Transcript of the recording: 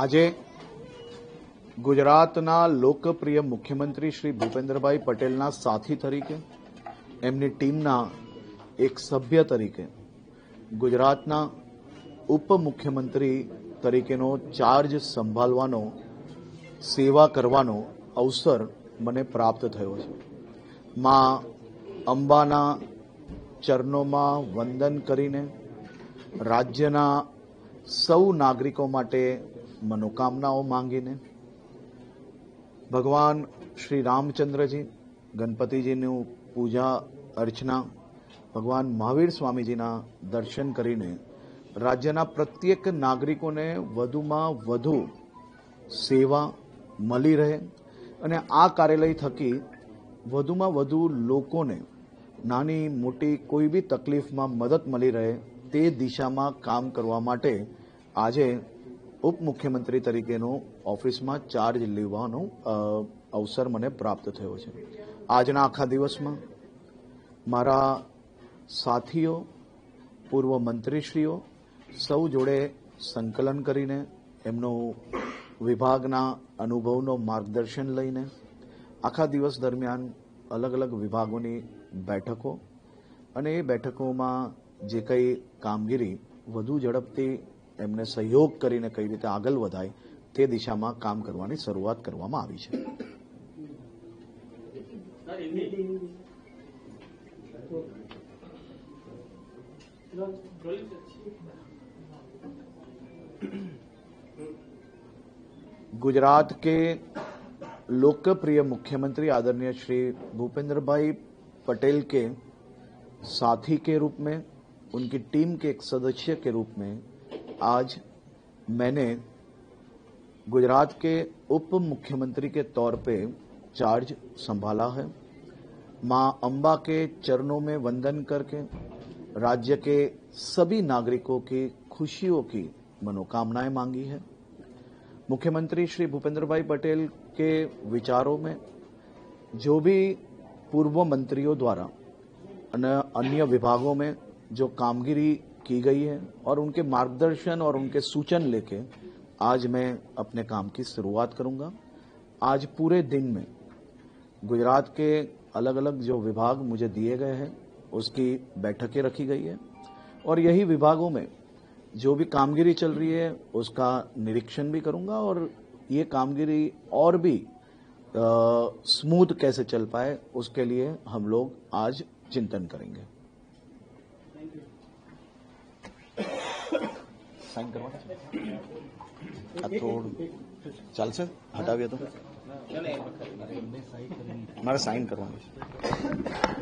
આજે ગુજરાતના લોકપ્રિય મુખ્યમંત્રી શ્રી ભૂપેન્દ્રભાઈ પટેલના સાથી તરીકે એમની ટીમના એક સભ્ય તરીકે ગુજરાતના ઉપમુખ્યમંત્રી તરીકેનો ચાર્જ સંભાળવાનો સેવા કરવાનો અવસર મને પ્રાપ્ત થયો છે મા અંબાના ચરણોમાં વંદન કરીને રાજ્યના સૌ નાગરિકો માટે મનોકામનાઓ માંગીને ભગવાન શ્રી રામચંદ્રજી ગણપતિજીનું પૂજા અર્ચના ભગવાન મહાવીર સ્વામીજીના દર્શન કરીને રાજ્યના પ્રત્યેક નાગરિકોને વધુમાં વધુ સેવા મળી રહે અને આ કાર્યાલય થકી વધુમાં વધુ લોકોને નાની મોટી કોઈ બી તકલીફમાં મદદ મળી રહે તે દિશામાં કામ કરવા માટે આજે ઉપ મુખ્યમંત્રી તરીકેનો ઓફિસમાં ચાર્જ લેવાનો અવસર મને પ્રાપ્ત થયો છે આજના આખા દિવસમાં મારા સાથીઓ પૂર્વ મંત્રીશ્રીઓ સૌ જોડે સંકલન કરીને એમનો વિભાગના અનુભવનો માર્ગદર્શન લઈને આખા દિવસ દરમિયાન અલગ અલગ વિભાગોની બેઠકો અને એ બેઠકોમાં જે કંઈ કામગીરી વધુ ઝડપથી हमने सहयोग કરીને કઈ રીતે આગળ વધાય તે દિશામાં કામ કરવાની શરૂઆત કરવામાં આવી છે ગુજરાત કે લોકપ્રિય મુખ્યમંત્રી આદરણીય શ્રી ભૂપેન્દ્રભાઈ પટેલ કે સાથી કે રૂપમે તેમની ટીમ કે એક સદસ્ય કે રૂપમે आज मैंने गुजरात के उप मुख्यमंत्री के तौर पे चार्ज संभाला है मां अंबा के चरणों में वंदन करके राज्य के सभी नागरिकों की खुशियों की मनोकामनाएं मांगी है मुख्यमंत्री श्री भूपेंद्र भाई पटेल के विचारों में जो भी पूर्व मंत्रियों द्वारा अन्य विभागों में जो कामगिरी की गई है और उनके मार्गदर्शन और उनके सूचन लेके आज मैं अपने काम की शुरुआत करूंगा आज पूरे दिन में गुजरात के अलग अलग जो विभाग मुझे दिए गए हैं उसकी बैठकें रखी गई है और यही विभागों में जो भी कामगिरी चल रही है उसका निरीक्षण भी करूंगा और ये कामगिरी और भी स्मूथ कैसे चल पाए उसके लिए हम लोग आज चिंतन करेंगे साइन करवा थोड़ा तो चाल सर भी तो મારે साइन करवा